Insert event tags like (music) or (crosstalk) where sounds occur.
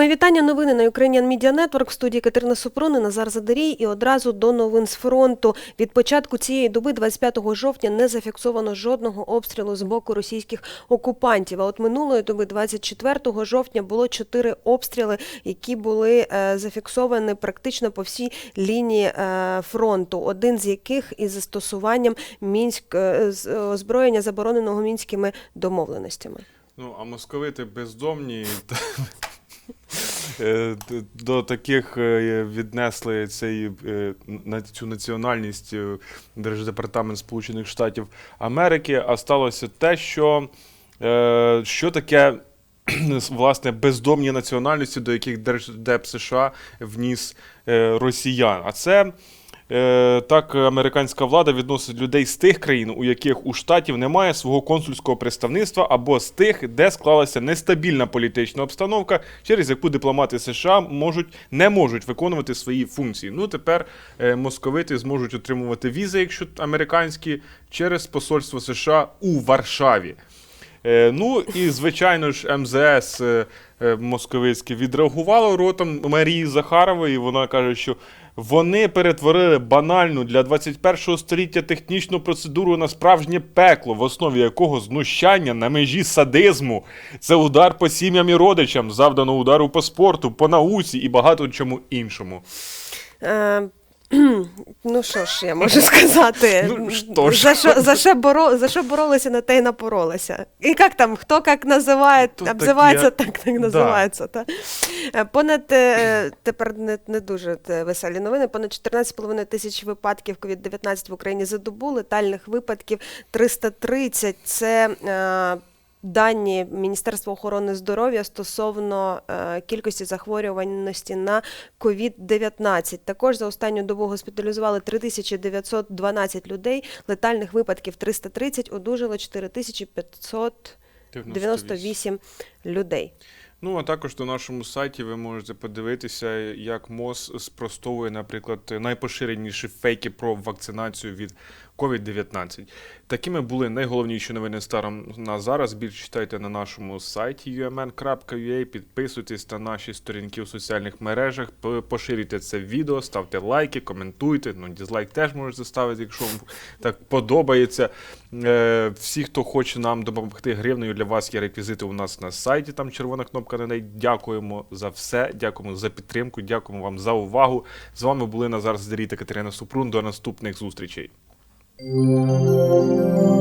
Мої вітання. Новини на Ukrainian Media Network. В студії Катерина Супрун Назар Задарій. І одразу до новин з фронту. Від початку цієї доби, 25 жовтня, не зафіксовано жодного обстрілу з боку російських окупантів. А от минулої доби, 24 жовтня, було чотири обстріли, які були е, зафіксовані практично по всій лінії е, фронту. Один з яких із застосуванням мінськ е, озброєння забороненого мінськими домовленостями. Ну, а московити бездомні. (laughs) Е, До таких е, віднесли цей, е, на цю національність Держдепартамент Сполучених Штатів Америки, а сталося те, що, що таке (clears throat) власне бездомні національності, до яких Держдеп США вніс росіян. А це так, американська влада відносить людей з тих країн, у яких у штатів немає свого консульського представництва, або з тих, де склалася нестабільна політична обстановка, через яку дипломати США можуть не можуть виконувати свої функції. Ну тепер е, московити зможуть отримувати візи, якщо американські, через посольство США у Варшаві. Е, ну і звичайно ж МЗС е, е, московицьке відреагувало ротом Марії Захарової. Вона каже, що вони перетворили банальну для 21 століття технічну процедуру на справжнє пекло, в основі якого знущання на межі садизму. Це удар по сім'ям і родичам, завдано удару по спорту, по науці і багато чому іншому. (clears throat) Ну що ж, я можу сказати, (laughs) Ну, що ж. за що за що боро за що боролися, на те й напоролися. І як там, хто як називає, Тут обзивається, так так Да. називається. Та. Е, Понад е, тепер не, не дуже веселі новини. Понад 14,5 тисяч випадків COVID-19 в Україні за добу, летальних випадків 330. Це е, Дані Міністерства охорони здоров'я стосовно е, кількості захворюваності на COVID-19. Також за останню добу госпіталізували 3912 людей, летальних випадків 330, одужало 4598 людей. Ну, а також на нашому сайті ви можете подивитися, як МОЗ спростовує, наприклад, найпоширеніші фейки про вакцинацію від COVID-19. Такими були найголовніші новини станом на зараз. Більше читайте на нашому сайті umn.ua, підписуйтесь на наші сторінки у соціальних мережах, поширюйте це відео, ставте лайки, коментуйте. Ну, дізлайк теж можете ставити, якщо вам так подобається. Е, Всі, хто хоче нам допомогти гривнею, для вас є реквізити у нас на сайті. Там червона кнопка на неї. Дякуємо за все. Дякуємо за підтримку. Дякуємо вам за увагу. З вами були Назар Здарій та Катерина Супрун. До наступних зустрічей. Música